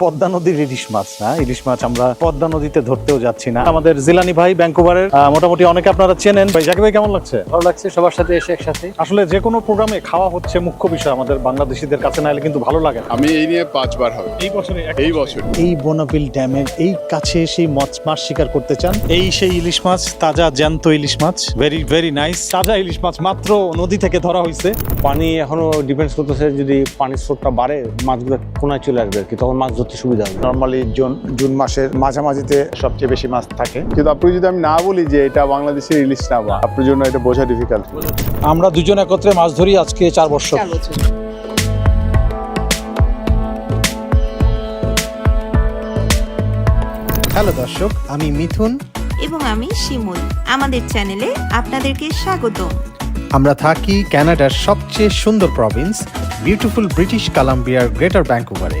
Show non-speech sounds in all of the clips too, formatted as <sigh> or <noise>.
পদ্মা নদীর ইলিশ মাছ না? ইলিশ মাছ আমরা পদ্মা নদীতে ধরতেও যাচ্ছি না। আমাদের জিলানি ভাই ব্যাঙ্কুভারের আহ, মোটামুটি অনেকে আপনারা চেনেন। ভাই জাকির ভাই কেমন লাগছে? ভালো লাগছে সবার সাথে এসে একসাথে। আসলে যে কোনো প্রোগ্রামে খাওয়া হচ্ছে মুখ্য বিষয় আমাদের বাংলাদেশিদের কাছে না এলে কিন্তু ভালো লাগে না। আমি এই নিয়ে পাঁচবার হবে। এই বছরে এই বছর। এই বনাবিল ড্যামের এই কাছে সেই মাছ মাছ শিকার করতে চান এই সেই ইলিশ মাছ তাজা জ্যান্ত ইলিশ মাছ ভেরি ভেরি নাইস তাজা ইলিশ মাছ মাত্র নদী থেকে ধরা হয়েছে। পানি এখনও ডিপেন্ডস করতেছে যদি পানির স্রোতটা বাড়ে মাছগুলো কোনায় চলে আসবে আর কি তখন মাছ ধরতে সুবিধা হবে। নর্মালি জুন জুন মাসের মাঝামাঝিতে সবচেয়ে বেশি মাছ থাকে। কিন্তু আপনি যদি আমি না বলি যে এটা বাংলাদেশের ইলিশ না বা আপনার জন্য এটা বোঝা ডিফিকাল্ট আমরা দুজন একত্রে মাছ ধরি আজকে চার বছর। হ্যালো দর্শক আমি মিথুন। এবং আমি শিমুল। আমাদের চ্যানেলে আপনাদেরকে স্বাগতম আমরা থাকি কানাডার সবচেয়ে সুন্দর প্রভিন্স বিউটিফুল ব্রিটিশ কলাম্বিয়ার গ্রেটার ব্যাঙ্কুভারে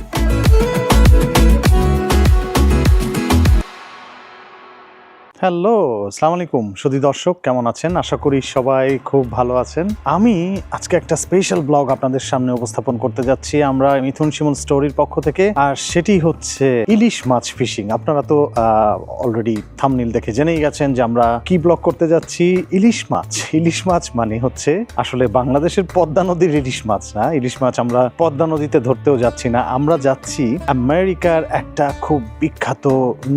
হ্যালো, আসসালামু আলাইকুম। সুধী দর্শক, কেমন আছেন? আশা করি সবাই খুব ভালো আছেন। আমি আজকে একটা স্পেশাল ব্লগ আপনাদের সামনে উপস্থাপন করতে যাচ্ছি। আমরা মিথুন শিমুল স্টোরির পক্ষ থেকে, আর সেটি হচ্ছে ইলিশ মাছ ফিশিং আপনারা তো অলরেডি থামনিল দেখে জেনেই গেছেন যে আমরা কি ব্লগ করতে যাচ্ছি। ইলিশ মাছ। ইলিশ মাছ মানে হচ্ছে আসলে বাংলাদেশের পদ্মা নদীর ইলিশ মাছ না? ইলিশ মাছ আমরা পদ্মা নদীতে ধরতেও যাচ্ছি না। আমরা যাচ্ছি আমেরিকার একটা খুব বিখ্যাত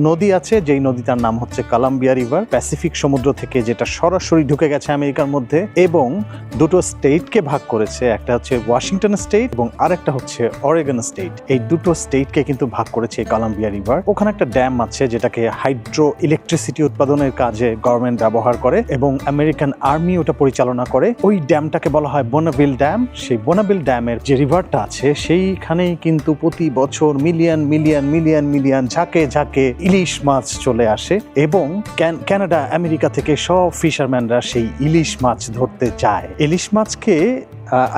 নদী আছে, যেই নদীটার নাম হচ্ছে কলাম্বিয়া রিভার, প্যাসিফিক সমুদ্র থেকে যেটা সরাসরি ঢুকে গেছে আমেরিকার মধ্যে এবং দুটো স্টেটকে ভাগ করেছে, একটা হচ্ছে ওয়াশিংটন স্টেট এবং আরেকটা হচ্ছে অরেগন স্টেট। এই দুটো স্টেটকে কিন্তু ভাগ করেছে কলাম্বিয়া রিভার। ওখানে একটা ড্যাম আছে যেটাকে হাইড্রো ইলেকট্রিসিটি উৎপাদনের কাজে গভর্নমেন্ট ব্যবহার করে এবং আমেরিকান আর্মি ওটা পরিচালনা করে। ওই ড্যামটাকে বলা হয় বোনাবিল ড্যাম। সেই বোনাবিল ড্যামের যে রিভারটা আছে, সেইখানেই কিন্তু প্রতি বছর মিলিয়ন মিলিয়ন মিলিয়ন মিলিয়ন ঝাঁকে ঝাঁকে ইলিশ মাছ চলে আসে এবং ক্যান- কানাডা আমেরিকা থেকে সব ফিশারম্যানরা সেই ইলিশ মাছ ধরতে চায়। ইলিশ মাছকে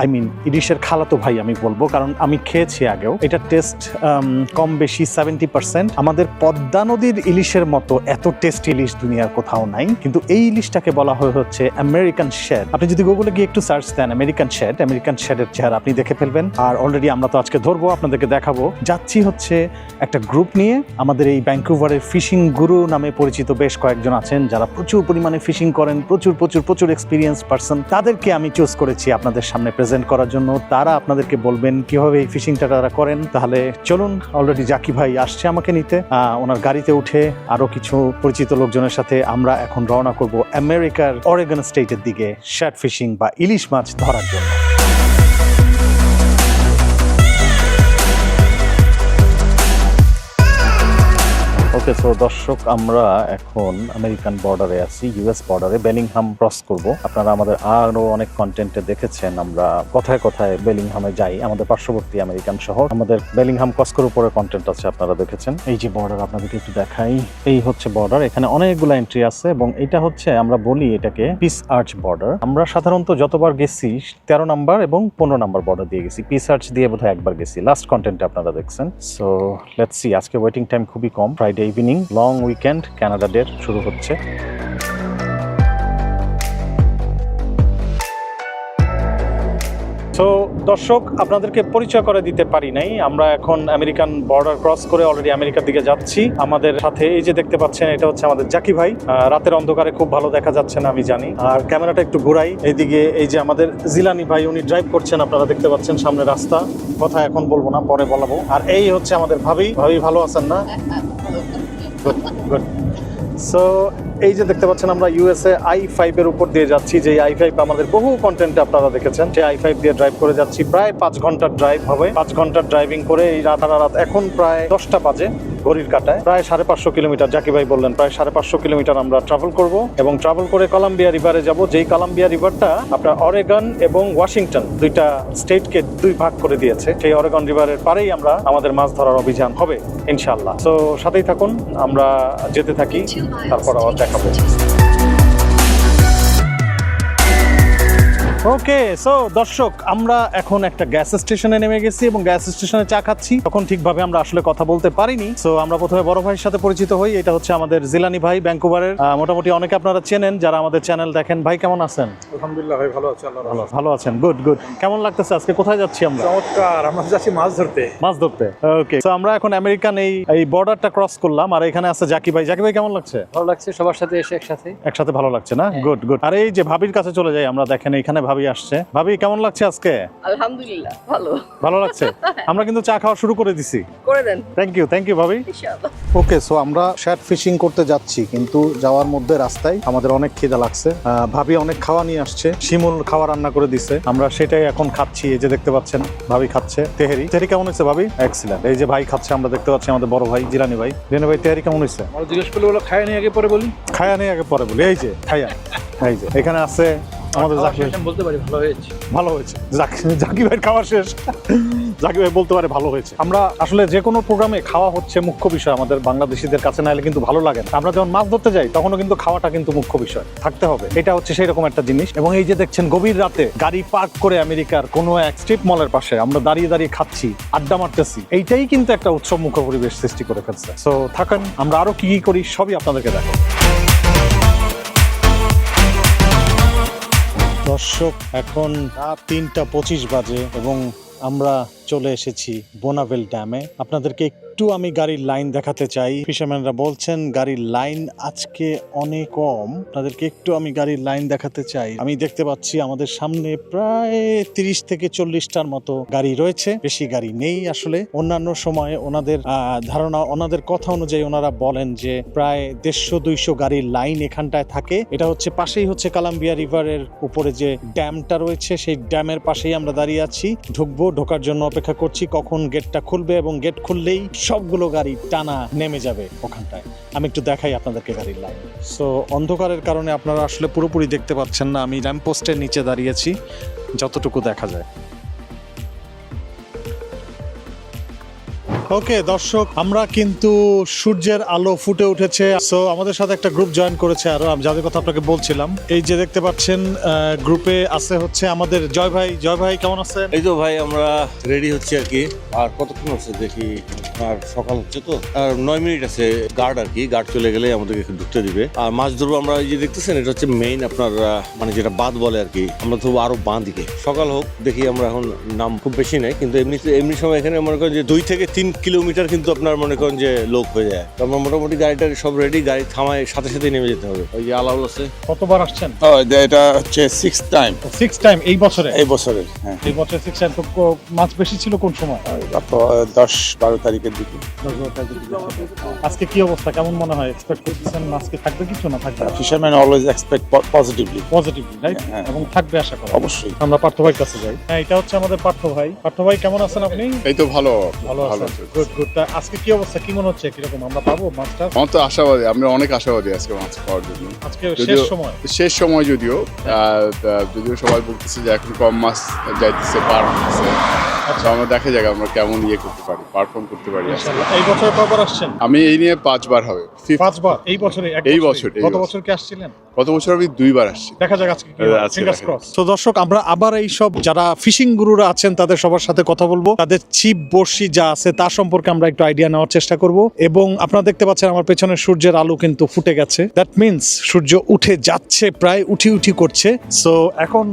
আই মিন ইলিশের খালাতো ভাই আমি বলব, কারণ আমি খেয়েছি আগেও। এটা টেস্ট কম বেশি সেভেন্টি পার্সেন্ট আমাদের পদ্মা নদীর ইলিশের মতো এত টেস্ট ইলিশ দুনিয়ার কোথাও নাই, কিন্তু এই ইলিশটাকে বলা হয় হচ্ছে আমেরিকান শেড আপনি যদি গুগলে গিয়ে একটু সার্চ দেন আমেরিকান শেড আমেরিকান শেডের চেহারা আপনি দেখে ফেলবেন। আর অলরেডি আমরা তো আজকে ধরবো, আপনাদেরকে দেখাবো। যাচ্ছি হচ্ছে একটা গ্রুপ নিয়ে। আমাদের এই ব্যাঙ্কুভারের ফিশিং গুরু নামে পরিচিত বেশ কয়েকজন আছেন, যারা প্রচুর পরিমাণে ফিশিং করেন, প্রচুর প্রচুর প্রচুর এক্সপিরিয়েন্স পার্সন তাদেরকে আমি চুজ করেছি আপনাদের সামনে। প্রেজেন্ট করার জন্য তারা আপনাদেরকে বলবেন কীভাবে এই ফিশিংটা তারা করেন। তাহলে চলুন অলরেডি জাকি ভাই আসছে আমাকে নিতে। ওনার গাড়িতে উঠে আরও কিছু পরিচিত লোকজনের সাথে আমরা এখন রওনা করব আমেরিকার অরেগন স্টেটের দিকে শ্যাট ফিশিং বা ইলিশ মাছ ধরার জন্য। ওকে দর্শক, আমরা এখন আমেরিকান বর্ডারে আছি ইউএস বর্ডারে বেলিংহাম ক্রস করব। আপনারা আমাদের আরও অনেক কন্টেন্টে দেখেছেন, আমরা কথায় কথায় বেলিংহামে যাই, আমাদের পার্শ্ববর্তী আমেরিকান শহর। আমাদের বেলিংহাম ক্রস করে উপরে কন্টেন্ট আছে, আপনারা দেখেছেন। এই যে বর্ডার আপনাদেরকে একটু দেখাই, এই হচ্ছে বর্ডার এখানে অনেকগুলো এন্ট্রি আছে, এবং এটা হচ্ছে, আমরা বলি এটাকে পিস আর্চ বর্ডার আমরা সাধারণত যতবার গেছি, তেরো নাম্বার এবং পনেরো নাম্বার বর্ডার দিয়ে গেছি। পিস আর্চ দিয়ে বোধহয় একবার গেছি। লাস্ট কন্টেন্টে আপনারা দেখছেন। সো লেটস সি আজকে ওয়েটিং টাইম খুবই কম। Friday evening long weekend Canada day শুরু হচ্ছে। তো দর্শক আপনাদেরকে পরিচয় করে দিতে পারি নাই। আমরা এখন আমেরিকান বর্ডার ক্রস করে অলরেডি আমেরিকার দিকে যাচ্ছি। আমাদের সাথে এই যে দেখতে পাচ্ছেন এটা হচ্ছে আমাদের জাকি ভাই। রাতের অন্ধকারে খুব ভালো দেখা যাচ্ছে না আমি জানি। আর ক্যামেরাটা একটু ঘুরাই। এইদিকে এই যে আমাদের জিলানি ভাই উনি ড্রাইভ করছেন আপনারা দেখতে পাচ্ছেন সামনে রাস্তা। কথা এখন বলব না পরে বলাবো। আর এই হচ্ছে আমাদের ভাবি। ভাবি ভালো আছেন না? গুড গুড সো এই যে দেখতে পাচ্ছেন আমরা ইউএসএ আই ফাইভ এর উপর দিয়ে যাচ্ছি, যে আই ফাইভ আমাদের বহু কন্টেন্টে আপনারা দেখেছেন। সেই আই ফাইভ দিয়ে ড্রাইভ করে যাচ্ছি, প্রায় পাঁচ ঘণ্টার ড্রাইভ হবে। পাঁচ ঘণ্টার ড্রাইভিং করে এই রাত রাত এখন প্রায় দশটা বাজে। ঘড়ির কাটায়। প্রায় সাড়ে পাঁচশো কিলোমিটার জাকি ভাই বললেন, প্রায় সাড়ে পাঁচশো কিলোমিটার আমরা ট্রাভেল করব এবং ট্রাভেল করে কলাম্বিয়া রিভারে যাব। যেই কলাম্বিয়া রিভারটা আপনার অরেগন এবং ওয়াশিংটন দুইটা স্টেটকে দুই ভাগ করে দিয়েছে। সেই অরেগন রিভারের পারেই আমরা আমাদের মাছ ধরার অভিযান হবে ইনশাল্লাহ তো সাথেই থাকুন, আমরা যেতে থাকি, তারপর আবার দেখাবো। ওকে সো দর্শক আমরা এখন একটা গ্যাস স্টেশনে নেমে গেছি এবং গ্যাস স্টেশনে চা খাচ্ছি। তখন ঠিকভাবে আমরা আসলে কথা বলতে পারিনি। সো আমরা প্রথমে বড় ভাইয়ের সাথে পরিচিত হই। এটা হচ্ছে আমাদের জিলানি ভাই ব্যাঙ্কুভারের মোটামুটি অনেকে আপনারা চেনেন যারা আমাদের চ্যানেল দেখেন। ভাই কেমন আছেন? আলহামদুলিল্লাহ ভাই ভালো আছে আল্লাহ ভালো ভালো আছেন। গুড গুড কেমন লাগতেছে? আজকে কোথায় যাচ্ছি আমরা? চমৎকার আমরা যাচ্ছি মাছ ধরতে। মাছ ধরতে। ওকে তো আমরা এখন আমেরিকান এই এই বর্ডারটা ক্রস করলাম। আর এখানে আছে জাকি ভাই। জাকি ভাই কেমন লাগছে? ভালো লাগছে সবার সাথে এসে একসাথে। একসাথে ভালো লাগছে না? গুড গুড আর এই যে ভাবির কাছে চলে যাই আমরা দেখেন এখানে ভাবি আসছে। ভাবি কেমন লাগছে আজকে? আলহামদুলিল্লাহ ভালো। ভালো লাগছে? <laughs> আমরা কিন্তু চা খাওয়া শুরু করে দিছি। করে দেন। থ্যাংক ইউ থ্যাংক ইউ ভাবি। ইনশাআল্লাহ। ওকে সো আমরা শ্যাট ফিশিং করতে যাচ্ছি কিন্তু যাওয়ার মধ্যে রাস্তায় আমাদের অনেক খিদা লাগছে। ভাবি অনেক খাওয়া নিয়ে আসছে শিমুল খাওয়া রান্না করে দিছে। আমরা সেটাই এখন খাচ্ছি এই যে দেখতে পাচ্ছেন ভাবি খাচ্ছে। তেহেরি তেহেরি কেমন হয়েছে ভাবি? এক্সিলেন্ট এই যে ভাই খাচ্ছে আমরা দেখতে পাচ্ছি আমাদের বড় ভাই জিরানি ভাই। জিরানি ভাই তেহারি কেমন হয়েছে? আমরা জিজ্ঞেস করলে বলো খায় নিয়ে আগে পরে বলি। খায়া নেই আগে পরে বলি। এই যে খায়া। এই যে এখানে আছে আমাদের আমি বলতে পারি ভালো হয়েছে। ভালো হয়েছে। জাকি- জাকি ভাইয়ের খাওয়া শেষ। জাকি ভাই বলতে পারে ভালো হয়েছে। আমরা আসলে যে কোনো প্রোগ্রামে খাওয়া হচ্ছে মুখ্য বিষয় আমাদের বাংলাদেশিদের কাছে না এলে কিন্তু ভালো লাগে না। আমরা যখন মাছ ধরতে যাই তখনও কিন্তু খাওয়াটা কিন্তু মুখ্য বিষয়। থাকতে হবে। এটা হচ্ছে সেই রকম একটা জিনিস। এবং এই যে দেখছেন গভীর রাতে গাড়ি পার্ক করে আমেরিকার কোনো এক স্ট্রিট মলের পাশে আমরা দাঁড়িয়ে দাঁড়িয়ে খাচ্ছি আড্ডা মারতেছি। এইটাই কিন্তু একটা উৎসব মুখ্য পরিবেশ সৃষ্টি করে ফেলছে। সো থাকেন আমরা আরও কি কি করি সবই আপনাদেরকে দেখো দর্শক এখন রাত তিনটা পঁচিশ বাজে এবং আমরা চলে এসেছি বোনাভেল ড্যামে। আপনাদেরকে একটু আমি গাড়ির লাইন দেখাতে চাই। ফিশারম্যানরা বলছেন, গাড়ির লাইন আজকে অনেক কম। তাদেরকে একটু আমি গাড়ির লাইন দেখাতে চাই। আমি দেখতে পাচ্ছি আমাদের সামনে প্রায় তিরিশ থেকে চল্লিশটার মতো গাড়ি রয়েছে। বেশি গাড়ি নেই আসলে। অন্যান্য সময়ে ওনাদের ধারণা, ওনাদের কথা অনুযায়ী ওনারা বলেন যে প্রায় দেড়শো, দুইশো গাড়ির লাইন এখানটায় থাকে। এটা হচ্ছে, পাশেই হচ্ছে কালাম্বিয়া রিভারের উপরে যে ড্যামটা রয়েছে, সেই ড্যামের পাশেই আমরা দাঁড়িয়ে আছি। ঢুকবো, ঢোকার জন্য অপেক্ষা করছি কখন গেটটা খুলবে এবং গেট খুললেই সবগুলো গাড়ি টানা নেমে যাবে ওখানটায়। আমি একটু দেখাই আপনাদেরকে গাড়ির লাইন সো অন্ধকারের কারণে আপনারা আসলে পুরোপুরি দেখতে পাচ্ছেন না, আমি ল্যাম্পপোস্টের নিচে দাঁড়িয়েছি, যতটুকু দেখা যায়। ওকে, দর্শক, আমরা কিন্তু সূর্যের আলো ফুটে উঠেছে। সো আমাদের সাথে একটা গ্রুপ জয়েন করেছে আরও। যাদের কথা আপনাকে বলছিলাম, এই যে দেখতে পাচ্ছেন গ্রুপে আছে হচ্ছে আমাদের জয় ভাই। জয় ভাই, কেমন আছেন? এই তো ভাই, আমরা রেডি হচ্ছি আর কি। আর কতক্ষণ আছে দেখি, আর সকাল হচ্ছে তো। আর নয় মিনিট আছে গার্ড আর কি। গার্ড চলে গেলে আমাদেরকে ঢুকতে দিবে। আর মাছ ধরবো আমরা, এই যে দেখতেছেন, এটা হচ্ছে মেইন আপনার মানে যেটা বাঁধ বলে আর কি। আমরা ধরবো আরও বাঁ দিকে সকাল হোক, দেখি আমরা এখন নাম খুব বেশি নেই। কিন্তু এমনি এমনি সময় এখানে মনে করেন যে দুই থেকে তিন কিলোমিটার কিন্তু আপনার মনে করেন যে লোক হয়ে যায়। তো আমরা মোটামুটি গাড়িটা সব রেডি গাড়ি থামায় সাথে সাথে নেমে যেতে হবে। ওই যে আলাউল আছে। কতবার আসছেন? এটা হচ্ছে সিক্স টাইম সিক্স টাইম এই বছরে? এই বছরের হ্যাঁ। এই বছর সিক্স টাইম তো মাছ বেশি ছিল কোন সময়? দশ বারো তারিখের দিকে। আজকে কি অবস্থা? কেমন মনে হয়? এক্সপেক্ট করতেছেন আজকে থাকবে কিছু না থাকবে? Fisherman always expect positively positively right হ্যাঁ। এবং থাকবে আশা করি। অবশ্যই। আমরা পার্থ ভাইয়ের কাছে যাই। হ্যাঁ এটা হচ্ছে আমাদের পার্থ ভাই। পার্থ ভাই কেমন আছেন আপনি? এই তো ভালো। ভালো আছেন। গুড গুড আজকে কি অবস্থা? কি মনে হচ্ছে? কীরকম আমরা পাবো মাছটা আমার তো আশাবাদী আমরা অনেক আশাবাদী আজকে মাছ পাওয়ার জন্য। আজকে শেষ সময়। শেষ সময় যদিও আহ, যদিও সবাই বলতেছে যে এখন কম মাছ যাইতেছে পার হচ্ছে আচ্ছা আমরা দেখা যাক আমরা কেমন ইয়ে করতে পারি পারফর্ম করতে পারি এই বছর কবার আসছেন? আমি এই নিয়ে পাঁচবার হবে। পাঁচবার? এই বছরে এই বছর, গত বছর। কি আসছিলেন? গত বছর আমি দুইবার আসছি। দেখা যাক আজকে ফিঙ্গার্স ক্রস তো দর্শক আমরা আবার এই সব যারা ফিশিং গুরুরা আছেন তাদের সবার সাথে কথা বলব। তাদের চিপ বড়শি যা আছে তার সম্পর্কে আমরা একটু আইডিয়া নেওয়ার চেষ্টা করব। এবং আপনারা দেখতে পাচ্ছেন আমার পেছনে সূর্যের আলো কিন্তু ফুটে গেছে। দ্যাট মিন্স সূর্য উঠে যাচ্ছে প্রায় উঠি উঠি করছে। সো এখন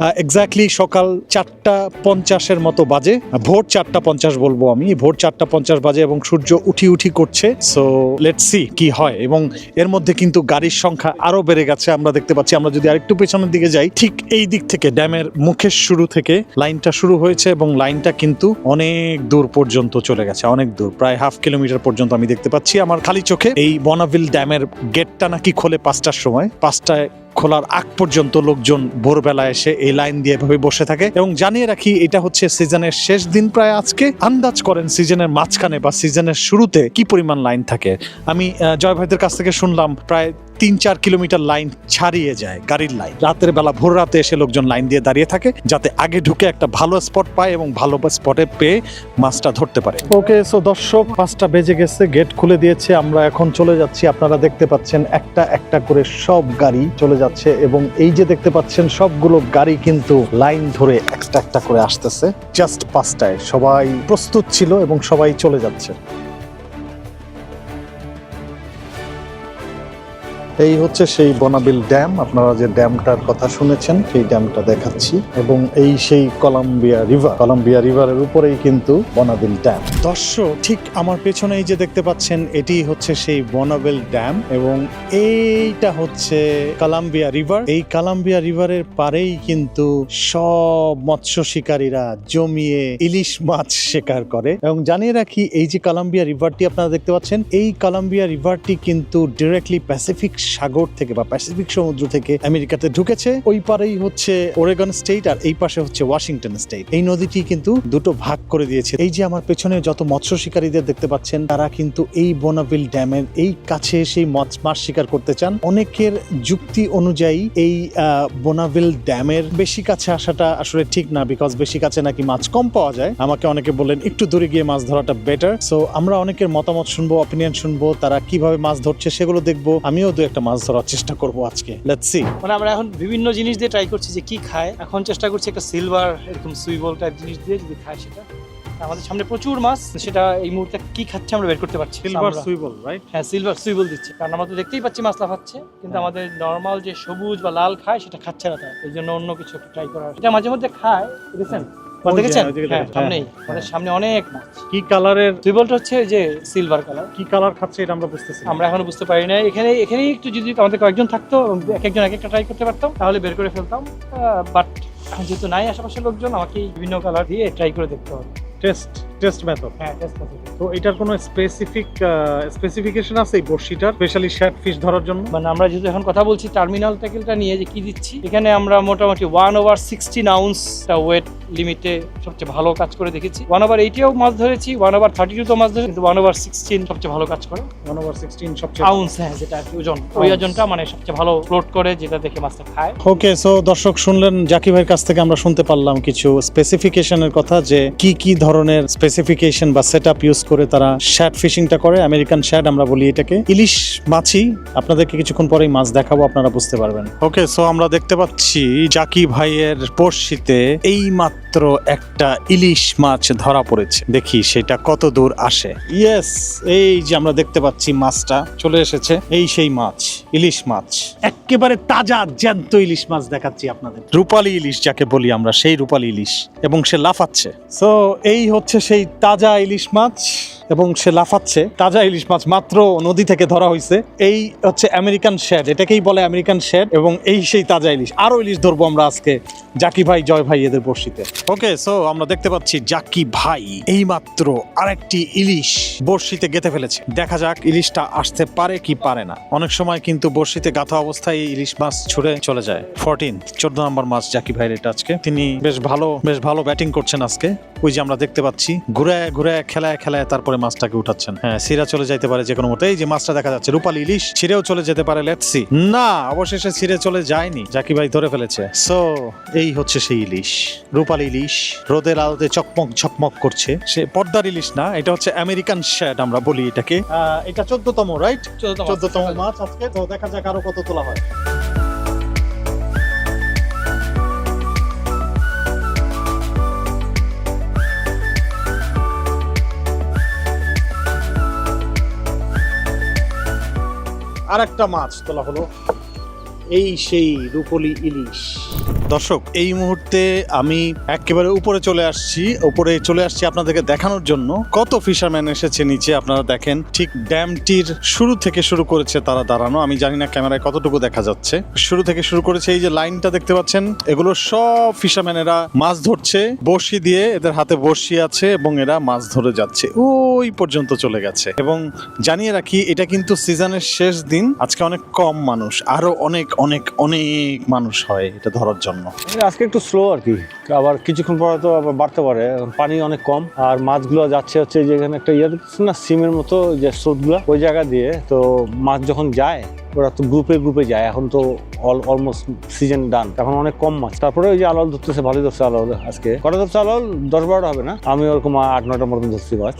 এক্স্যাক্টলি সকাল চারটা পঞ্চাশের মতো বাজে। ভোর চারটা পঞ্চাশ বলব আমি। ভোর চারটা পঞ্চাশ বাজে এবং সূর্য উঠি উঠি করছে। সো লেটস সি কি হয়। এবং এর মধ্যে কিন্তু গাড়ির সংখ্যা আরও বেড়ে গেছে। আমরা দেখতে পাচ্ছি, আমরা যদি আরেকটু পেছনের দিকে যাই, ঠিক এই দিক থেকে, ড্যামের মুখের শুরু থেকে লাইনটা শুরু হয়েছে এবং লাইনটা কিন্তু অনেক দূর পর্যন্ত চলে গেছে, অনেক দূর। প্রায় হাফ কিলোমিটার পর্যন্ত আমি দেখতে পাচ্ছি আমার খালি চোখে। এই বনাভিল ড্যামের গেটটা নাকি খোলে পাঁচটার সময়। পাঁচটায় খোলার আগ পর্যন্ত লোকজন ভোরবেলা এসে এই লাইন দিয়ে এভাবে বসে থাকে এবং জানিয়ে রাখি, এটা হচ্ছে সিজনের শেষ দিন প্রায় আজকে। আন্দাজ করেন সিজনের মাঝখানে বা সিজনের শুরুতে কি পরিমাণ লাইন থাকে। আমি জয় ভাইদের কাছ থেকে শুনলাম, প্রায় তিন চার কিলোমিটার লাইন ছাড়িয়ে যায় গাড়ির লাইন। রাতের বেলা ভোর রাতে এসে লোকজন লাইন দিয়ে দাঁড়িয়ে থাকে যাতে আগে ঢুকে একটা ভালো স্পট পায় এবং ভালো স্পটে পেয়ে মাছটা ধরতে পারে। ওকে, সো দর্শক, পাঁচটা বেজে গেছে, গেট খুলে দিয়েছে, আমরা এখন চলে যাচ্ছি। আপনারা দেখতে পাচ্ছেন একটা একটা করে সব গাড়ি চলে যাচ্ছে। এবং এই যে দেখতে পাচ্ছেন, সবগুলো গাড়ি কিন্তু লাইন ধরে একটা একটা করে আসতেছে। জাস্ট পাঁচটায় সবাই প্রস্তুত ছিল এবং সবাই চলে যাচ্ছে। এই হচ্ছে সেই বনাবিল ড্যাম। আপনারা যে ড্যামটার কথা শুনেছেন, সেই ড্যামটা দেখাচ্ছি। এবং এই সেই কলম্বিয়া রিভার, কলম্বিয়া রিভারের উপরেই কিন্তু বনাবিল ড্যাম। দর্শক, ঠিক আমার পেছনে এই যে দেখতে পাচ্ছেন, এটি হচ্ছে সেই বনাবিল ড্যাম এবং এইটা হচ্ছে কলম্বিয়া রিভার। এই কলম্বিয়া রিভারের পারেই কিন্তু সব মৎস্য শিকারীরা জমিয়ে ইলিশ মাছ শিকার করে। এবং জানিয়ে রাখি, এই যে কলম্বিয়া রিভারটি আপনারা দেখতে পাচ্ছেন, এই কলম্বিয়া রিভারটি কিন্তু ডিরেক্টলি প্যাসিফিক সাগর থেকে বা প্যাসিফিক সমুদ্র থেকে আমেরিকাতে ঢুকেছে। ওই পারেই হচ্ছে ওরেগন স্টেট আর এই পাশে হচ্ছে ওয়াশিংটন স্টেট এই নদীটি কিন্তু দুটো ভাগ করে দিয়েছে। এই যে আমার পেছনে যত মৎস্য শিকারীদের দেখতে পাচ্ছেন, তারা কিন্তু এই বোনাভিল ড্যামের এই কাছে সেই মাছ শিকার করতে চান। অনেকের যুক্তি অনুযায়ী এই বোনাভিল ড্যামের বেশি কাছে আসাটা আসলে ঠিক না বিকজ বেশি কাছে নাকি মাছ কম পাওয়া যায়। আমাকে অনেকে বললেন, একটু দূরে গিয়ে মাছ ধরাটা বেটার সো আমরা অনেকের মতামত শুনব অপিনিয়ন শুনব, তারা কীভাবে মাছ ধরছে সেগুলো দেখব। আমিও দু একটা মাছ ধরার চেষ্টা করব আজকে। লেটস সি মানে আমরা এখন বিভিন্ন জিনিস দিয়ে ট্রাই করছি যে কি খায়। এখন চেষ্টা করছি একটা সিলভার এরকম সুইবল টাইপ জিনিস দিয়ে যদি খায় সেটা। আমাদের সামনে প্রচুর মাছ সেটা এই মুহূর্তে কি খাচ্ছে আমরা বের করতে পারছি। সিলভার। সুইবল রাইট হ্যাঁ সিলভার সুইবল দিচ্ছে। কারণ আমরা তো দেখতেই পাচ্ছি মাছ লাফাচ্ছে কিন্তু হ্যাঁ। আমাদের নর্মাল যে সবুজ বা লাল খায় সেটা খাচ্ছে না তারা। এই জন্য অন্য কিছু একটু ট্রাই করার। এটা মাঝে মধ্যে খায় দেখেছেন ওই যে, দেখেছেন? হ্যাঁ সামনেই হ্যাঁ, সামনে অনেক মাছ কি কালারের হচ্ছে ওই যে সিলভার কালার কি কালার খাচ্ছে এটা আমরা বুঝতেছি। আমরা এখনও বুঝতে পারি না এখানে এখানে একটু যদি আমাদের কয়েকজন থাকতো এক একজন এক একটা ট্রাই করতে পারতাম তাহলে বের করে ফেলতাম। বাট যেহেতু নাই আশেপাশের লোকজন আমাকে বিভিন্ন কালার দিয়ে ট্রাই করে দেখতে হবে। টেস্ট টেস্ট মেথড হ্যাঁ টেস্ট করতে তো এটার কোনো স্পেসিফিক স্পেসিফিকেশন আছে এই বড়শিটার? স্পেশালি শ্যাট ফিশ ধরার জন্য? মানে আমরা যেহেতু এখন কথা বলছি টার্মিনাল ট্যাকেলটা নিয়ে যে কি দিচ্ছি এখানে আমরা মোটামুটি one over sixteen ounce weight লিমিটে সবচেয়ে ভালো কাজ করে দেখেছি। ওয়ান ওভার এইটিও মাছ ধরেছি ওয়ান ওভার থার্টি টু তো মাছ ধরেছি কিন্তু ওয়ান ওভার সিক্সটিন সবচেয়ে ভালো কাজ করে। ওয়ান ওভার সিক্সটিন সবচেয়ে আউন্স হ্যাঁ যেটা আর কি ওজন। ওই ওজনটা মানে সবচেয়ে ভালো ফ্লোট করে যেটা দেখে মাছটা খায়। ওকে সো দর্শক শুনলেন জাকি ভাইয়ের কাছ থেকে আমরা শুনতে পারলাম কিছু স্পেসিফিকেশনের কথা যে কি কি ধরনের স্পেসিফিকেশন বা সেট ইউজ করে তারা শ্যাট ফিশিংটা করে আমেরিকান শ্যাট আমরা বলি এটাকে। ইলিশ মাছি আপনাদেরকে কিছুক্ষণ পরেই মাছ দেখাবো আপনারা বুঝতে পারবেন। ওকে সো আমরা দেখতে পাচ্ছি জাকি ভাইয়ের পড়শিতে এই মাত্র একটা ইলিশ মাছ ধরা পড়েছে। দেখি সেটা কত দূর আসে। ইয়েস এই যে আমরা দেখতে পাচ্ছি মাছটা চলে এসেছে। এই সেই মাছ ইলিশ মাছ। একেবারে তাজা জ্যান্ত ইলিশ মাছ দেখাচ্ছি আপনাদের। রূপালী ইলিশ যাকে বলি আমরা সেই রূপালী ইলিশ এবং সে লাফাচ্ছে। সো এই হচ্ছে সেই তাজা ইলিশ মাছ এবং সে লাফাচ্ছে। তাজা ইলিশ মাছ মাত্র নদী থেকে ধরা হয়েছে এই হচ্ছে আমেরিকান শেড, এটাকেই বলে আমেরিকান শেড এবং এই সেই তাজা ইলিশ। আরও ইলিশ ধরবো আমরা আজকে জাকি ভাই, জয় ভাই এদের বর্ষিতে ওকে সো আমরা দেখতে পাচ্ছি জাকি ভাই এই মাত্র আরেকটি ইলিশ বর্ষিতে গেঁথে ফেলেছে। দেখা যাক ইলিশটা আসতে পারে কি পারে না। অনেক সময় কিন্তু বর্ষিতে গাথা অবস্থায় ইলিশ মাছ ছুড়ে চলে যায়। ফোরটিন চোদ্দ নম্বর মাছ জাকি ভাইয়ের এটা আজকে। তিনি বেশ ভালো বেশ ভালো ব্যাটিং করছেন আজকে। ওই যে আমরা দেখতে পাচ্ছি ঘুরে ঘুরে খেলায় খেলায় তারপরে মাছটাকে উঠাচ্ছেন। হ্যাঁ সিরা চলে যাইতে পারে যে কোনো মতো এই যে মাছটা দেখা যাচ্ছে রূপালী ইলিশ ছিঁড়েও চলে যেতে পারে লেটসি না অবশেষে ছিঁড়ে চলে যায়নি জাকি ভাই ধরে ফেলেছে। সো এই হচ্ছে সেই ইলিশ রূপালী ইলিশ রোদের আলোতে চকমক ঝকমক করছে। সে পর্দার ইলিশ না এটা হচ্ছে আমেরিকান শ্যাড আমরা বলি এটাকে। এটা চোদ্দতম রাইট। চোদ্দতম মাছ আজকে তো দেখা যাক আরও কত তোলা হয়। আর একটা মাছ তোলা হলো। এই সেই রূপলি ইলিশ। দর্শক, এই মুহূর্তে আমি একেবারে উপরে চলে আসছি, উপরে চলে আসছি আপনাদেরকে দেখানোর জন্য। কত ফিশারম্যান এসেছে নিচে, আপনারা দেখেন। ঠিক ড্যামটির শুরু থেকে শুরু করেছে তারা দাঁড়ানো। আমি জানি না ক্যামেরায় কতটুকু দেখা যাচ্ছে। শুরু থেকে শুরু করেছে, এই যে লাইনটা দেখতে পাচ্ছেন, এগুলো সব ফিশারম্যানেরা মাছ ধরছে বড়শি দিয়ে এদের হাতে বড়শি আছে এবং এরা মাছ ধরে যাচ্ছে। ওই পর্যন্ত চলে গেছে। এবং জানিয়ে রাখি, এটা কিন্তু সিজনের শেষ দিন। আজকে অনেক কম মানুষ, আরও অনেক অনেক অনেক মানুষ হয় এটা ধরার জন্য। আজকে একটু স্লো আর কি। আবার কিছুক্ষণ পরে তো আবার বাড়তে পারে পানি অনেক কম। আর মাছগুলো যাচ্ছে হচ্ছে যেখানে একটা ইয়ে না, সিমের মতো যে স্রোতগুলো ওই জায়গা দিয়ে। তো মাছ যখন যায় ওরা তো গ্রুপে গ্রুপে যায়, এখন তো অল অলমোস্ট সিজন ডান এখন অনেক কম মাছ। তারপরে ওই যে আলাল ধরতেছে, ভালোই ধরছে আলাল আজকে কটা ধরছে আলাল দশ বারোটা হবে না? আমি ওরকম আট নটার মতন ধরছি মাছ।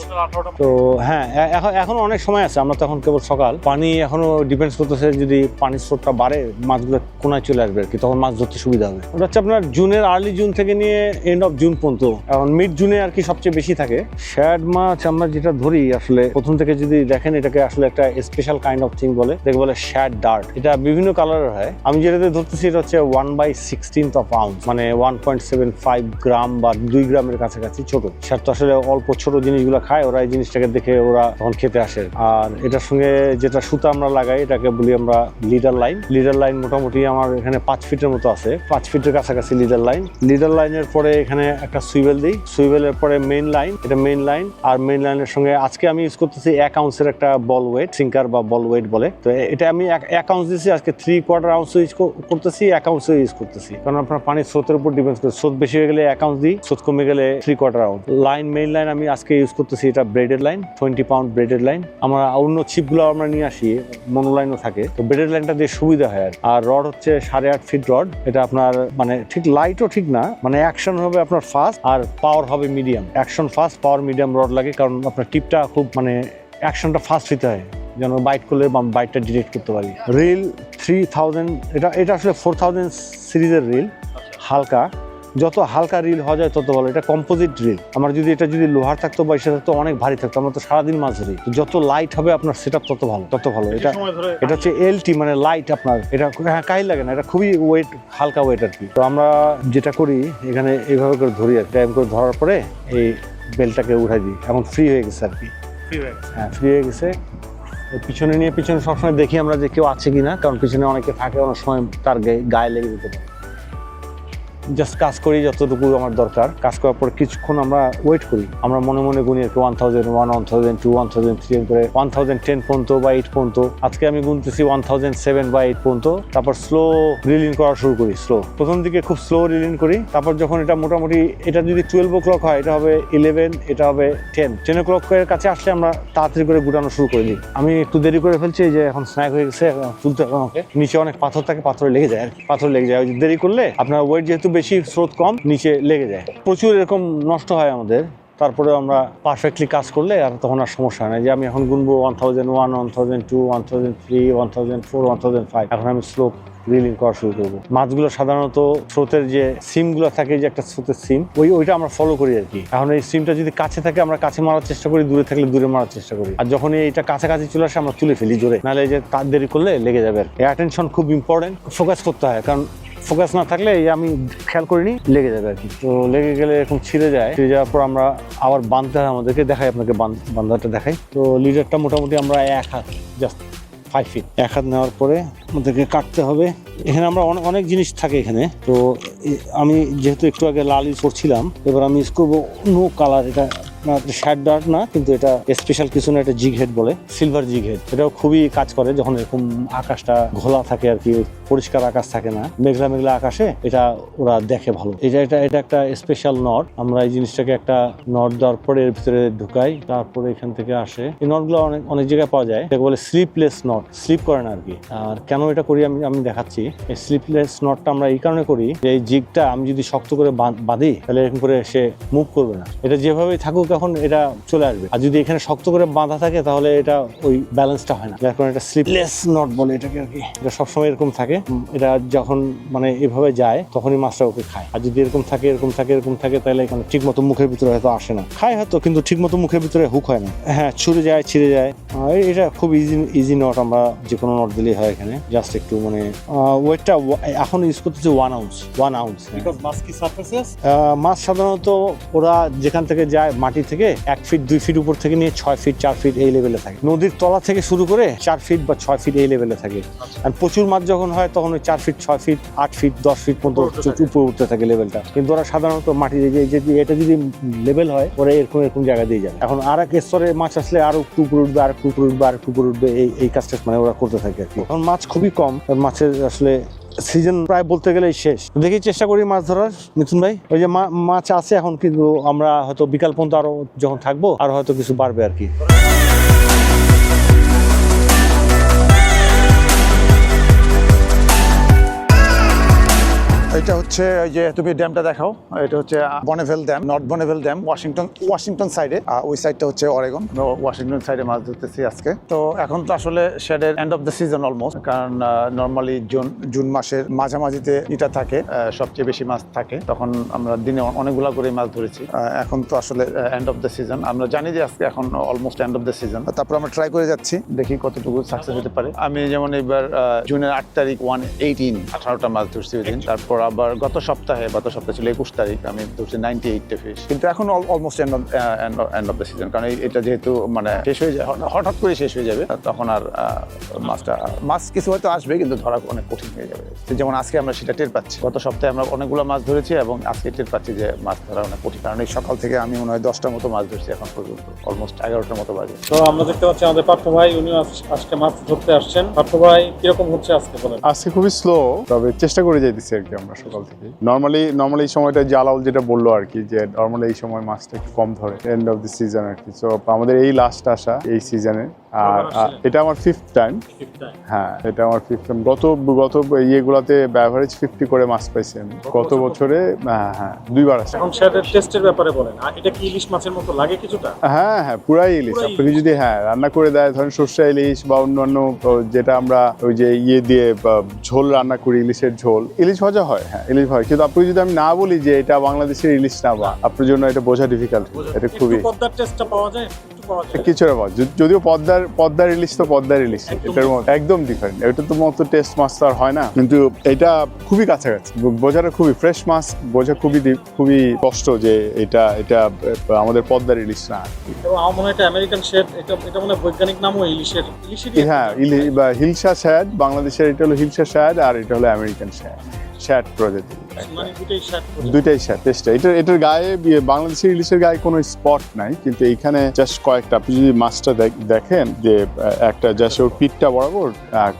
তো হ্যাঁ এখন এখন অনেক সময় আছে। আমরা তো এখন কেবল সকাল। পানি এখনও ডিপেন্ডস করতেছে যদি পানির স্রোতটা বাড়ে, মাছগুলো কোনায় চলে আসবে আর কি, তখন মাছ ধরতে সুবিধা হবে। ওটা হচ্ছে আপনার জুনের আর্লি জুন থেকে নিয়ে এন্ড অফ জুন পর্যন্ত। এখন মিড জুনে আর কি সবচেয়ে বেশি থাকে। শ্যাড মাছ আমরা যেটা ধরি, আসলে প্রথম থেকে যদি দেখেন, এটাকে আসলে একটা স্পেশাল কাইন্ড অফ থিং বলে। দেখে বলে শ্যাড ডার্ট এটা বিভিন্ন কালারের হয়। আমি যেটাতে ধরতেছি, এটা হচ্ছে one by sixteenth of ounce মানে one point seven five gram বা দুই গ্রামের কাছাকাছি ছোট। শ্যাড তো আসলে অল্প ছোট জিনিসগুলো খায়, ওরা এই জিনিসটাকে দেখে ওরা তখন খেতে আসে। আর এটার সঙ্গে যেটা সুতা আমরা লাগাই, এটাকে বলি আমরা লিডার লাইন লিডার লাইন মোটামুটি আমার এখানে পাঁচ ফিটের মতো আছে। পাঁচ ফিটের কাছাকাছি লিডার লাইন লিডার লাইনের পরে এখানে একটা সুইবেল দিই। সুইবেলের পরে মেইন লাইন এটা মেইন লাইন আর মেইন লাইনের সঙ্গে আজকে আমি ইউজ করতেছি এক আউন্সের একটা বল ওয়েট সিঙ্কার বা বল ওয়েট বলে। তো এটা আমি এক- আউন্স দিচ্ছি আজকে থ্রি কোয়ার্টার আউন্স ইউজ করতেছি এক ইউজ করতেছি। কারণ আপনার পানির স্রোতের উপর ডিপেন্ড করে, স্রোত বেশি হয়ে গেলে এক আউন্স দিই, স্রোত কমে গেলে three quarter ounce line main line আমি আজকে ইউজ করতেছি, এটা braided line twenty pound braided line আমরা অন্য ছিপগুলো আমরা নিয়ে আসি মনোলাইনও থাকে। তো ব্রেডেড লাইনটা দিয়ে সুবিধা হয় আর আর রড হচ্ছে সাড়ে আট ফিট রড এটা আপনার মানে ঠিক লাইটও ঠিক না মানে অ্যাকশন হবে আপনার ফাস্ট আর পাওয়ার হবে medium action fast power medium rod লাগে, কারণ আপনার টিপটা খুব মানে অ্যাকশনটা ফাস্ট হতে হয়। যেন বাইট করলে বাইটটা ডিটেক্ট করতে পারি। রিল থ্রি থাউজেন্ড এটা এটা আসলে ফোর থাউজেন্ড সিরিজের রিল হালকা। যত হালকা রিল হওয়া যায় তত ভালো। এটা কম্পোজিট রিল। আমার যদি এটা যদি লোহার থাকতো বা সেটা তো অনেক ভারী থাকতো আমরা তো সারাদিন মাছ ধরি। যত লাইট হবে আপনার সেট তত ভালো তত ভালো। এটা এটা হচ্ছে এলটি মানে লাইট আপনার। এটা হ্যাঁ কাই লাগে না। এটা খুবই ওয়েট হালকা ওয়েট আর কি। তো আমরা যেটা করি এখানে এইভাবে করে ধরি আর টাইম করে ধরার পরে এই বেলটাকে উঠাই দিই। এখন ফ্রি হয়ে গেছে আর কি। হ্যাঁ ফ্রি হয়ে গেছে। ওই পিছনে নিয়ে, পিছনে সবসময় দেখি আমরা যে কেউ আছে কিনা, কারণ পিছনে অনেকে থাকে, অনেক সময় তার গায়ে গায়ে লেগে যেতে পারে। জাস্ট কাজ করি যতটুকু আমার দরকার। কাজ করার পর কিছুক্ষণ আমরা ওয়েট করি। আমরা মনে মনে গুনি আর কি one thousand one one thousand two one thousand three করে ওয়ান থাউজেন্ড টেন পর্যন্ত বা এইট পর্যন্ত। আজকে আমি গুনতেছি ওয়ান থাউজেন্ড সেভেন বা এইট পর্যন্ত। তারপর স্লো রিলিং করা শুরু করি স্লো প্রথম দিকে খুব স্লো রিলিং করি। তারপর যখন এটা মোটামুটি, এটা যদি টুয়েলভ ও ক্লক হয়, এটা হবে ইলেভেন এটা হবে টেন টেন ও ক্লকের কাছে আসলে আমরা তাড়াতাড়ি করে গুটানো শুরু করে দিই। আমি একটু দেরি করে ফেলছি যে এখন স্ন্যাক হয়ে গেছে তুলতে হবে আমাকে। নিচে অনেক পাথর থাকে, পাথরে লেগে যায় আর পাথর লেগে যায়। দেরি করলে আপনার ওয়েট যেহেতু বেশি স্রোত কম, নিচে লেগে যায়। প্রচুর এরকম নষ্ট হয় আমাদের। তারপরে আমরা পারফেক্টলি কাজ করলে আর তখন আর সমস্যা হয় না। যে আমি এখন গুনবো one thousand one one thousand two one thousand three one thousand four one thousand five এখন আমি স্লো রিলিং করা শুরু করব। মাছগুলো সাধারণত স্রোতের যে সিমগুলো থাকে, যে একটা স্রোতের সিম, ওই ওইটা আমরা ফলো করি আর কি। এখন এই সিমটা যদি কাছে থাকে, আমরা কাছে মারার চেষ্টা করি, দূরে থাকলে দূরে মারার চেষ্টা করি। আর যখন এইটা কাছাকাছি চলে আসে, আমরা তুলে ফেলি জোরে। নাহলে যে তার দেরি করলে লেগে যাবে আর অ্যাটেনশন খুব ইম্পর্টেন্ট ফোকাস করতে হয়। কারণ ফোকাস না থাকলে আমি খেয়াল করিনি, লেগে যাবে আর কি। তো লেগে গেলে এরকম ছিঁড়ে যায়। ছিঁড়ে যাওয়ার পর আমরা আবার বাঁধতে হয় আমাদেরকে, দেখাই আপনাকে বান- বান্ধাটা দেখাই। তো লিডারটা মোটামুটি আমরা এক হাত জাস্ট ফাইভ ফিট এক হাত নেওয়ার পরে আমাদেরকে কাটতে হবে। এখানে আমরা অনেক জিনিস থাকে এখানে। তো আমি যেহেতু একটু আগে লাল ইউজ করছিলাম, এবার আমি ইউজ করব নো কালার এটা শ্যাড ডার্ট না, কিন্তু এটা স্পেশাল কিছু না, এটা জিগ হেড বলে সিলভার জিগ হেড এটাও খুবই কাজ করে যখন এরকম আকাশটা ঘোলা থাকে আর কি, পরিষ্কার আকাশ থাকে না, মেঘলা মেঘলা আকাশে, এটা ওরা দেখে ভালো। এটা এটা এটা একটা স্পেশাল নট আমরা এই জিনিসটাকে একটা নট দেওয়ার পরে এর ভিতরে ঢুকাই, তারপরে এখান থেকে আসে। এই নটগুলো অনেক অনেক জায়গায় পাওয়া যায়, এটাকে বলে স্লিপলেস নট স্লিপ করে না আর কি। আর কেন এটা করি আমি আমি দেখাচ্ছি, এই স্লিপলেস নটটা আমরা এই কারণে করি যে এই জিগটা আমি যদি শক্ত করে বাঁধি তাহলে এরকম করে সে মুভ করবে না। এটা যেভাবেই থাকুক এখন এটা চলে আসবে। আর যদি এখানে শক্ত করে বাঁধা থাকে তাহলে এটা ওই ব্যালেন্সটা হয় না। যার কারণে এটা স্লিপলেস নট বলে এটাকে আর কি। এটা সবসময় এরকম থাকে। এটা যখন মানে এভাবে যায় তখনই মাছটা ওকে খায়। আর যদি এরকম থাকে এরকম থাকে এরকম থাকে তাহলে এখানে ঠিক মতো মুখের ভিতরে হয়তো আসে না। খায় হয়তো কিন্তু ঠিক মতো মুখের ভিতরে হুক হয় না। হ্যাঁ ছুড়ে যায় ছিঁড়ে যায়। এটা খুব ইজি ইজি নট আমরা যে কোনো নট দিলেই হয় এখানে। জাস্ট একটু মানে ওয়েটটা এখন ইউজ করতেছে ওয়ান আউন্স ওয়ান আউন্স মাছ সাধারণত ওরা যেখান থেকে যায় মাটি থেকে এক ফিট দুই ফিট উপর থেকে নিয়ে ছয় ফিট চার ফিট এই লেভেলে থাকে। নদীর তলা থেকে শুরু করে চার ফিট বা ছয় ফিট এই লেভেলে থাকে। আর প্রচুর মাছ যখন হয় তখন ওই চার ফিট ছয় ফিট আট ফিট দশ ফিট পর্যন্ত উপরে উঠতে থাকে। লেভেলটা কিন্তু ওরা সাধারণত মাটি যে যদি এটা যদি লেভেল হয় ওরা এরকম এরকম জায়গা দিয়ে যায় এখন আর এক স্তরে মাছ আসলে আরও একটু উপরে উঠবে আর একটু উপরে উঠবে আর একটু উপরে উঠবে এই এই কাজটা মানে ওরা করতে থাকে আর কি। এখন মাছ খুবই কম মাছের আসলে সিজন প্রায় বলতে গেলে শেষ। দেখি, চেষ্টা করি মাছ ধরার মিথুন ভাই। ওই যে মাছ আছে এখন, কিন্তু আমরা হয়তো বিকাল পর্যন্ত আরও যখন থাকব, আর হয়তো কিছু বাড়বে আর কি। এটা হচ্ছে যে তুমি ড্যামটা দেখাও। এটা হচ্ছে Bonneville dam, north Bonneville dam, Washington Washington সাইডে। ওই সাইডটা হচ্ছে অরেগন। ওয়াশিংটন সাইডে মাছ ধরতেছি আজকে। তো এখন তো আসলে শেডের end of the season almost কারণ নর্মালি জুন জুন মাসের মাঝামাঝিতে এটা থাকে সবচেয়ে বেশি মাছ থাকে। তখন আমরা দিনে অনেকগুলা করে মাছ ধরেছি। এখন তো আসলে এন্ড অফ দ্য সিজন আমরা জানি যে আজকে এখন almost end of the season তারপর আমরা ট্রাই করে যাচ্ছি, দেখি কতটুকু সাকসেস হতে পারে। আমি যেমন এবার জুনের আট তারিখ ওয়ান এইটিন আঠারোটা মাছ ধরছি ওই দিন। তারপর আবার গত সপ্তাহে গত সপ্তাহে ছিল একুশ তারিখ আমি ধরছি নাইনটি এইটটা ফিশ কিন্তু এখন almost end of end of the season কারণ এটা যেহেতু মানে শেষ হয়ে যায় হঠাৎ- করে শেষ হয়ে যাবে তখন আর মাছটা মাছ কিছু হয়তো আসবে কিন্তু ধরা অনেক কঠিন হয়ে যাবে। যেমন আজকে আমরা সেটা টের পাচ্ছি। গত সপ্তাহে আমরা অনেকগুলো মাছ ধরেছি এবং আজকে টের পাচ্ছি যে মাছ ধরা অনেক কঠিন কারণ এই সকাল থেকে আমি মনে হয় দশটার মতো মাছ ধরছি এখন পর্যন্ত অলমোস্ট এগারোটার মতো বাজে। তো আমরা দেখতে পাচ্ছি আমাদের পার্থ ভাই উনি আজকে মাছ ধরতে আসছেন। পার্থ ভাই কীরকম হচ্ছে আজকে বলেন? আজকে খুবই স্লো তবে চেষ্টা করে যাই যাইতেছি আর কি আমরা সকাল থেকে নর্মালি নর্মালি এই সময়টা জালাল যেটা বলল আর কি যে নর্মালি এই সময় মাছটা একটু কম ধরে এন্ড অফ দি সিজন আর কি। সো আমাদের এই লাস্ট আসা এই সিজনে আর এটা আমার ফিফথ টাইম হ্যাঁ এটা আমার ফিফথ টাইম গত গত ইয়েগুলাতে অ্যাভারেজ ফিফটি করে মাছ পাইছি আমি। গত বছরে হ্যাঁ হ্যাঁ দুইবার আসে। এখন সেটার টেস্টের ব্যাপারে বলেন। এটা কি ইলিশ মাছের মতো লাগে কিছুটা? হ্যাঁ হ্যাঁ পুরাই ইলিশ। আপনাকে যদি হ্যাঁ রান্না করে দেয় ধরেন সর্ষে ইলিশ বা অন্যান্য যেটা আমরা ওই যে ইয়ে দিয়ে ঝোল রান্না করি ইলিশের ঝোল ইলিশ ভাজা হয়। হ্যাঁ ইলিশ হয় কিন্তু আপনি যদি আমি না বলি যে এটা বাংলাদেশের ইলিশ না বা আপনার জন্য এটা বোঝা ডিফিকাল্ট এটা খুবই পদ্মার টেস্টটা পাওয়া যায় কিছুটা পাওয়া যদিও পদ্মার পদ্মার ইলিশ তো পদ্মার ইলিশ এটার মতো একদম ডিফারেন্ট এটা তো মতো টেস্ট মাছ তো আর হয় না কিন্তু এটা খুবই কাছাকাছি। বোঝাটা খুবই ফ্রেশ মাছ বোঝা খুবই খুবই কষ্ট যে এটা এটা আমাদের পদ্মার ইলিশ না। আমার মনে হয় এটা আমেরিকান শেড এটা এটা মনে বৈজ্ঞানিক নামও ইলিশের ইলিশেরই হ্যাঁ ইলি- বা হিলসা শ্যাড বাংলাদেশের এটা হলো হিলসা শ্যাড আর এটা হলো আমেরিকান শ্যাড শ্যাড প্রজাতি দুইটাই শ্যাট টেস্টটা এটা এটার গায়ে বাংলাদেশের ইলিশের গায়ে কোনো স্পট নাই কিন্তু এইখানে জাস্ট কয়েকটা আপনি যদি মাছটা দেখ- দেখেন যে একটা জাস্ট ওর পিঠটা বরাবর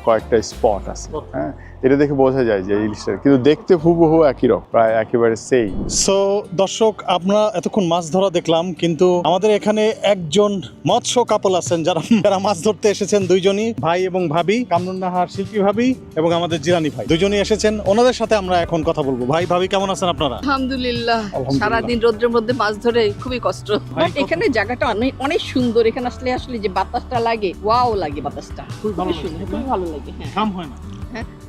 কয়েকটা স্পট আছে। হ্যাঁ? এটা দেখে বোঝা যায় যে ইলিশের কিন্তু দেখতে হুবহু একই রকম প্রায় একেবারে সেই সো দর্শক আমরা এতক্ষণ মাছ ধরা দেখলাম কিন্তু আমাদের এখানে একজন মৎস্য কাপল আছেন যারা যারা মাছ ধরতে এসেছেন দুইজনই ভাই এবং ভাবি কামরুন্নাহার শিল্পী ভাবি এবং আমাদের জিরানি ভাই। দুজনই এসেছেন ওনাদের সাথে আমরা এখন কথা বলব। ভাই ভাবি কেমন আছেন আপনারা? আলহামদুলিল্লাহ। সারাদিন রোদ্রের মধ্যে মাছ ধরে খুবই কষ্ট। এখানে জায়গাটা অনেক অনেক সুন্দর। এখানে আসলে আসলে যে বাতাসটা লাগে ওয়াও লাগে বাতাসটা। খুবই ভালো সুন্দর। লাগে। খুবই ভালো লাগে হ্যাঁ। হয় না।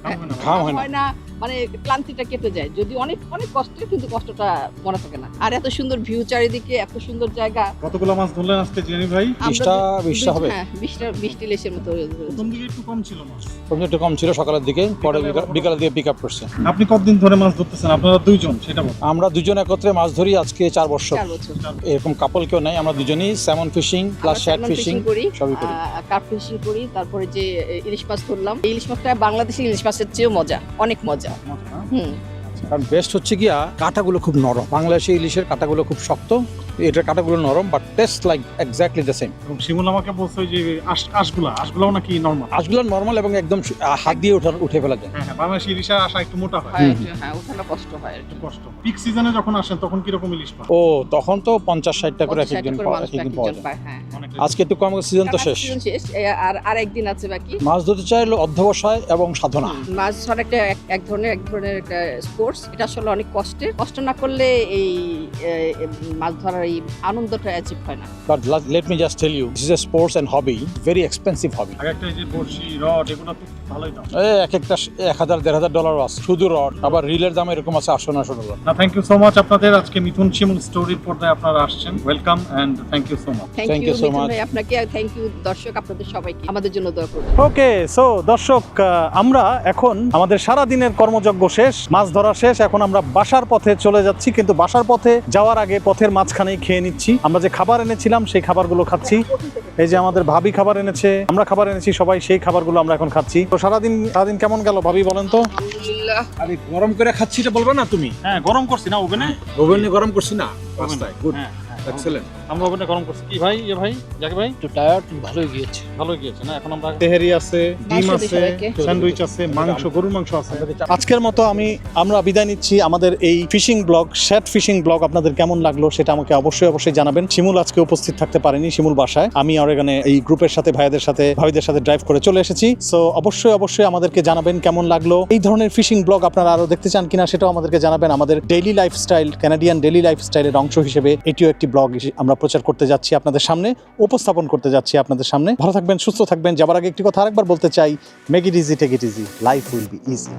ข้าวขนมข้าวขนม คอยนะ মানে ক্লান্তিটা কেটে যায়। যদি অনেক অনেক কষ্টের কিন্তু কষ্টটা মনে থাকে না। আর এত সুন্দর ভিউ চারিদিকে এত সুন্দর জায়গা। কতগুলো মাছ ধরলেন আজকে জিরানি ভাই? আমরা বিশটা দু- বিশটা হবে। হ্যাঁ বিশটা বিশটি লেসের মতো প্রথম দিকে একটু কম ছিল মাছ। প্রথমে একটু কম ছিল সকালের দিকে পরে বিকা- বিকালের দিকে পিক আপ করছে। আপনি কতদিন ধরে মাছ ধরতেছেন? আপনারা দুইজন সেটা বলুন। আমরা দুজন একত্রে মাছ ধরি আজকে চার বছর। চার বছর। এরকম কাপল কেউ নাই আমরা দুজনেই salmon fishing plus shad fishing করি সবই করি। কার্প ফিশিং করি তারপরে যে ইলিশ মাছ ধরলাম ইলিশ মাছটা বাংলাদেশি ইলিশ মাছের চেয়েও মজা অনেক মজা। হুম। কারণ বেস্ট হচ্ছে গিয়া কাঁটাগুলো খুব নরম। বাংলাদেশে ইলিশের কাঁটাগুলো খুব শক্ত। এটার কাটাগুলো নরম but taste like exactly the same এবং শিমুল আমাকে বলছে যে আশ আশগুলা আশগুলাও নাকি নর্মাল আঁশগুলো নর্মাল এবং একদম হাত দিয়ে উঠে উঠে ফেলা যায়। হ্যাঁ হ্যাঁ বাংলাদেশি ইলিশের আশা একটু মোটা হয়। হয় হ্যাঁ ওঠানো কষ্ট হয় একটু। কষ্ট। পিক সিজনে যখন আসেন তখন কীরকম ইলিশ পান? ও তখন তো পঞ্চাশ ষাটটা করে এক একজন পাওয়া- একদিন পাওয়া যায়। হ্যাঁ। অনেক আজকে একটু কম সিজন তো শেষ। আর আর একদিন আছে বাকি। মাছ ধরতে চাইলে অধ্যবসায় এবং সাধনা। মাছ ধরা একটা এক- এক ধরনের এক ধরনের একটা স্পোর্টস এটা আসলে অনেক কষ্টের। কষ্ট না করলে এই মাছ ধরার এই আনন্দটা অ্যাচিভ হয় না But let, let me just tell you, this is a sports and hobby, very expensive hobby. আর একটা যে বড়শি রড এগুলো এই এক একটা এক হাজার দেড় হাজার ডলার আছে। শুধু রড আবার রিলের দাম এরকম আছে আটশো নশো ডলার না থ্যাংক ইউ সো মাচ আপনাদের। আজকে মিথুন শিমুল স্টোরির পর্দায় আপনারা আসছেন। Welcome and thank you so much thank you you so আপনাকে থ্যাংক ইউ দর্শক আপনাদের সবাইকে আমাদের জন্য দোয়া করবেন। ওকে সো দর্শক আমরা এখন আমাদের সারা দিনের কর্মযজ্ঞ শেষ মাছ ধরা শেষ। এখন আমরা বাসার পথে চলে যাচ্ছি কিন্তু বাসার পথে যাওয়ার আগে পথের মাঝখানেই খেয়ে নিচ্ছি। আমরা যে খাবার এনেছিলাম সেই খাবারগুলো খাচ্ছি। এই যে আমাদের ভাবি খাবার এনেছে আমরা খাবার এনেছি সবাই সেই খাবারগুলো আমরা এখন খাচ্ছি। তো সারাদিন সারাদিন কেমন গেল ভাবি বলেন তো? আরে গরম করে খাচ্ছি এটা বলবে না তুমি? হ্যাঁ গরম করছি না ওভেনে? ওভেনে গরম করছি না রাস্তায় গুড হ্যাঁ এক্সেলেন্ট আমরা ওভেনে গরম করছি। কি ভাই এ ভাই জাকি ভাই? একটু টায়ার্ড ভালোই গিয়েছে। ভালো গিয়েছে না? এখন আমরা তেহারি আছে ডিম আছে স্যান্ডউইচ আছে মাংস গরুর মাংস আছে। আজকের মতো আমি আমরা বিদায় নিচ্ছি আমাদের এই fishing blog shad fishing blog আপনাদের কেমন লাগল সেটা আমাকে অবশ্যই অবশ্যই জানাবেন। শিমুল আজকে উপস্থিত থাকতে পারেনি শিমুল বাসায়। আমি আর এখানে এই গ্রুপের সাথে ভাইদের সাথে ভাইদের সাথে ড্রাইভ করে চলে এসেছি। সো অবশ্যই অবশ্যই আমাদেরকে জানাবেন কেমন লাগল। এই ধরনের ফিশিং ব্লগ আপনারা আরও দেখতে চান কিনা সেটাও আমাদেরকে জানাবেন। আমাদের ডেইলি লাইফস্টাইল কানাডিয়ান ডেইলি লাইফস্টাইলের অংশ হিসেবে এটিও একটি ব্লগ আমরা প্রচার করতে যাচ্ছি আপনাদের সামনে, উপস্থাপন করতে যাচ্ছি আপনাদের সামনে। ভালো থাকবেন, সুস্থ থাকবেন। যাবার আগে একটি কথা আরেকবার বলতে চাই make it easy take it easy life will be easy